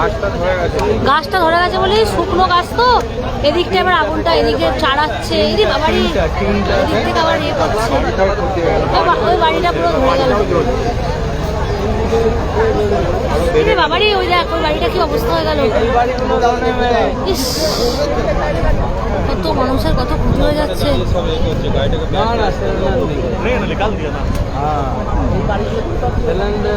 গাছটা ধরে গেছে। বলে শুকনো গাছ তো। এদিকটা আবার আগুনটা এদিকে চাড়াচ্ছে। এদিকে তিনটা এদিক থেকে আবার ইয়ে করছে। ওই বাড়িটা পুরো ধরে গেল। এরে বাবারই ওই দেখ ওই বাড়িটা কি অবস্থা হয়ে গেল? ইস, কত মানুষের কত ক্ষতি হয়ে যাচ্ছে। না না সিলিন্ডার নেই হ্যাঁ সিলিন্ডার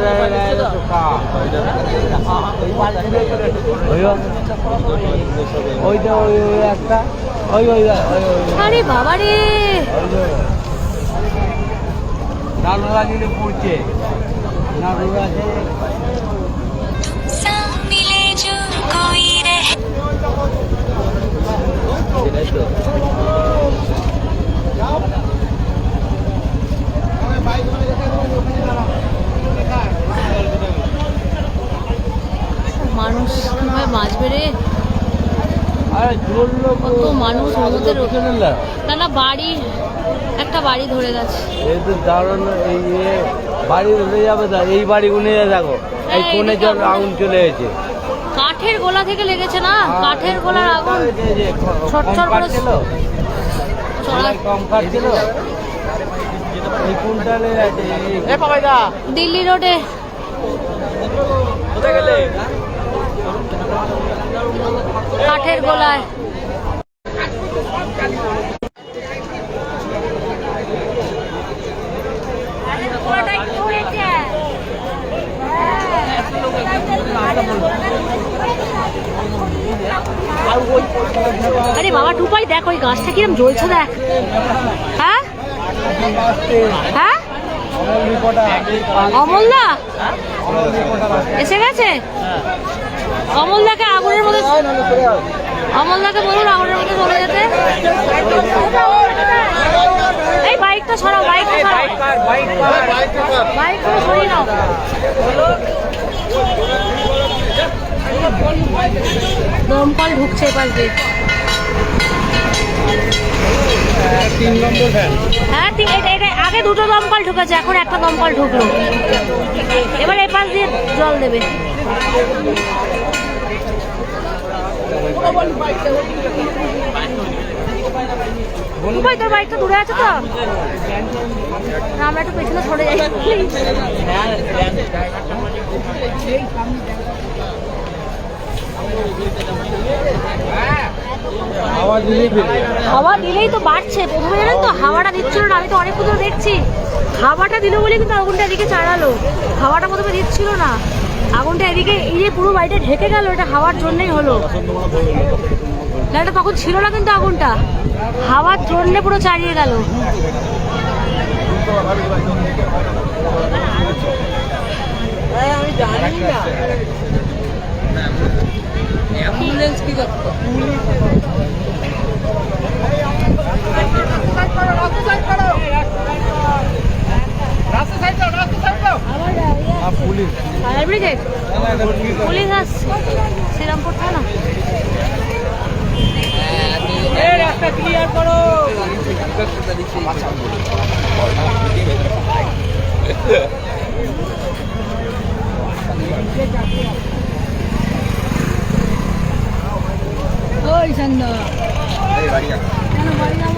আরে জ্বললো কত মানুষ না না বাড়ি একটা বাড়ি ধরে গেছে এই তো দারুণ এই বাড়ি উঠে যাবে তো এই বাড়ি যাবে দেখো। এই হ্যাঁ, কোণে জল আগুন- চলে এসেছে। কাঠের গোলা থেকে লেগেছে না? কাঠের গোলার আগুন ছটছট করে এই কুইন্টালে আছে এই দিল্লি রোডে কোথায় গেলে কাঠের গোলায়। আরে বাবা, টুপাই, দেখ ওই গাছটা কিরম জ্বলছে, দেখ। হ্যাঁ? হ্যাঁ? অমলদা এসে গেছে? অমলদাকে আগুনের মধ্যে অমলদাকে বলুন আগুনের মধ্যে চলে যেতে। এই বাইকটা সরাও বাইকটা সরাও। বাইকটা সরিয়ে নাও। দমকল ঢুকছে এপাশ দিয়ে। তিন নম্বর ভ্যান। হ্যাঁ এটা আগে দুটো দমকল ঢুকেছে এখন একটা দমকল ঢুকলো। এবার এই পাশ দিয়ে জল দেবে। ভাই, তোর দূরে আছে তো? আমরা একটু পেছনে সরে যাই। হাওয়া দিলেই তো বাড়ছে। প্রথমে জানেন তো, হাওয়াটা দিচ্ছিল না, আমি তো অনেক দেখছি। হাওয়াটা দিল বলে কিন্তু আগুনটা এদিকে চাড়ালো। হাওয়াটা প্রথমে দিচ্ছিল না। আগুনটা এদিকে, এই যে পুরো বাড়িটা ঢেকে গেল, এটা হাওয়ার জন্যই হলো। না, এটা তখন ছিল না কিন্তু আগুনটা। হাওয়ার জন্যে পুরো চালিয়ে গেল। পুলিশ পুলিশ আসছে। শ্রীরামপুর থানা। ওই সন্ধ্যা বাড়ি যাব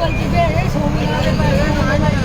বলছি যে না